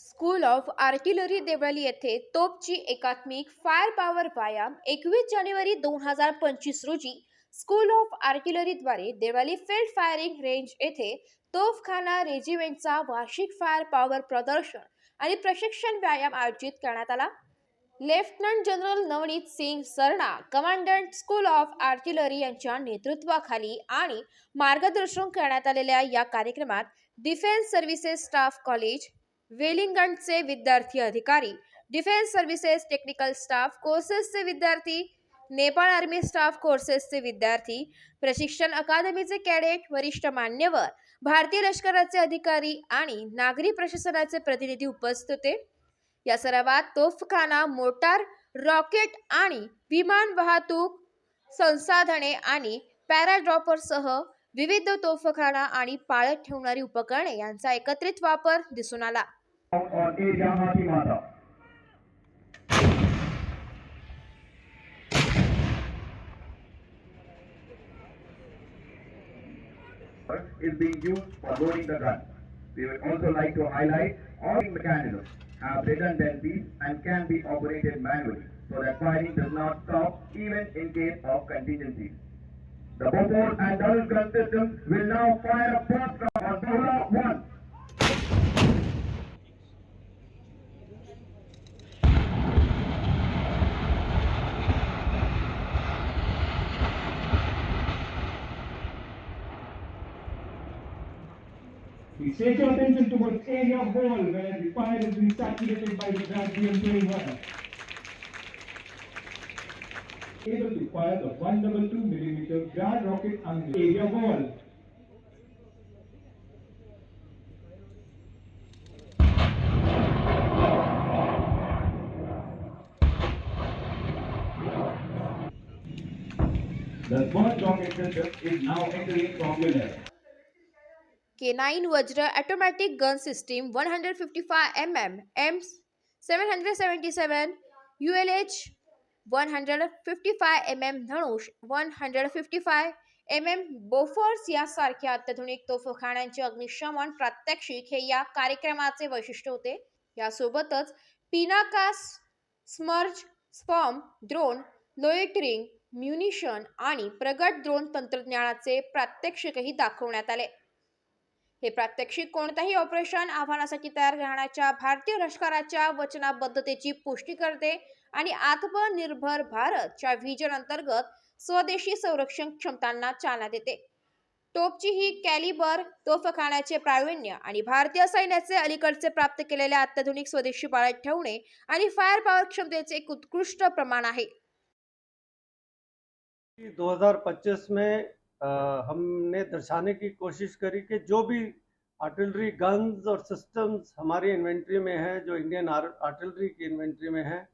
School of artillery Deolali येथे तोपची एकात्मिक fire power व्यायाम एकवीस जानेवारी दोन हजार पंचवीस रोजी स्कूल ऑफ आर्टिलरीद्वारे देवळाली फील्ड फायरिंग रेंज येथे तोफखाना रेजिमेंटचा वार्षिक फायर पॉवर प्रदर्शन आणि प्रशिक्षण व्यायाम आयोजित करण्यात आला. Lieutenant general Navneet Singh Sarna commandant school of artillery यांच्या नेतृत्वाखाली आणि मार्गदर्शन करण्यात आलेल्या या कार्यक्रमात डिफेन्स सर्व्हिसेस स्टाफ कॉलेज वेलिंगडनचे विद्यार्थी अधिकारी डिफेन्स सर्व्हिसेस टेक्निकल स्टाफ कोर्सेसचे विद्यार्थी नेपाळ आर्मी स्टाफ कोर्सेसचे विद्यार्थी प्रशिक्षण अकादमीचे कॅडेट वरिष्ठ मान्यवर भारतीय लष्कराचे अधिकारी आणि नागरी प्रशासनाचे प्रतिनिधी उपस्थित होते. या सरावात तोफखाना मोटार रॉकेट आणि विमान वाहतूक संसाधने आणि पॅराड्रॉपरसह विविध तोफखाना आणि पाळत ठेवणारी उपकरणे यांचा एकत्रित वापर दिसून आला. Hatimata. is being used for loading the gun. We would also like to highlight all the mechanisms have redundancies and can be operated manually so that firing does not stop even in case of contingencies. The Bofors and double gun systems will now fire a round on Bohra 1. We take your attention towards area hall where the fire is being saturated by the gas BM21. Able to fire the 122 millimeter guard rocket on the area wall. The first rocket system is now entering K nine Vajra automatic gun system one hundred fifty five M M M seven hundred seventy seven U L H one hundred fifty five M M Dhanush one hundred fifty five M M Bofors यासारख्या अत्याधुनिक तोफखान्यांचे अग्निशमन प्रात्यक्षिक हे या कार्यक्रमाचे वैशिष्ट्य होते. यासोबतच पिनाकास स्मर्ज स्पॉम ड्रोन लोएटरिंग म्युनिशन आणि प्रगट द्रोण तंत्रज्ञानाचे प्रात्यक्षिकही दाखवण्यात आले. हे प्रात्यक्षिक कोणत्याही ऑपरेशन आव्हानासाठी तयार राहण्याच्या भारतीय लष्कराच्या वचनाबद्धतेची पुष्टी करते आणि आत्मनिर्भर भारतच्या व्हिजन अंतर्गत स्वदेशी संरक्षण क्षमतांना चालना देते. टोपची ही कॅलिबर तोफखान्याचे प्रावीण्य आणि भारतीय सैन्याचे अलीकडचे प्राप्त केलेल्या अत्याधुनिक स्वदेशी पाळत ठेवणे आणि फायर पॉवर क्षमतेचे एक उत्कृष्ट प्रमाण आहे. 2025 में हमने दर्शाने की कोशिश करी कि जो भी आर्टिलरी गन्स और सिस्टम्स हमारी इन्वेंट्री में है, जो इंडियन आर्टिलरी की इन्वेंट्री में है,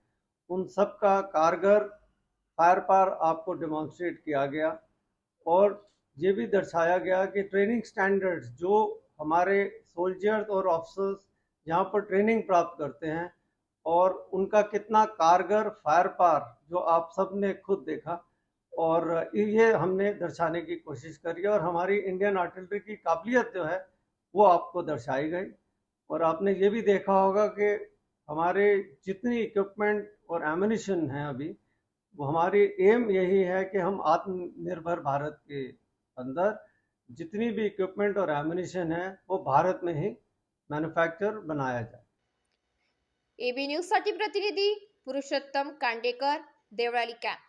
उन सब का कारगर फायर पार आपको डेमोन्स्ट्रेट किया गया और ये भी दर्शाया गया कि ट्रेनिंग स्टैंडर्ड्स जो हमारे सोल्जर्स और ऑफिसर्स यहाँ पर ट्रेनिंग प्राप्त करते हैं और उनका कितना कारगर फायर पार जो आप सबने खुद देखा और ये हमने दर्शाने की कोशिश करी और हमारी इंडियन आर्टिलरी की काबिलियत जो है, वो आपको दर्शाई गई। और आपने ये भी देखा होगा कि हमारे जितनी इक्विपमेंट और एमिनिशन हैं अभी, वो हमारी एम यही है कि हम आत्मनिर्भर भारत के अंदर जितनी भी इक्विपमेंट और एमिनिशन है, वो भारत में ही मैन्युफैक्चर बनाया जाए। एबी न्यूज़ साठी प्रतिनिधी, पुरुषोत्तम कांडेकर देवळाली कॅम्प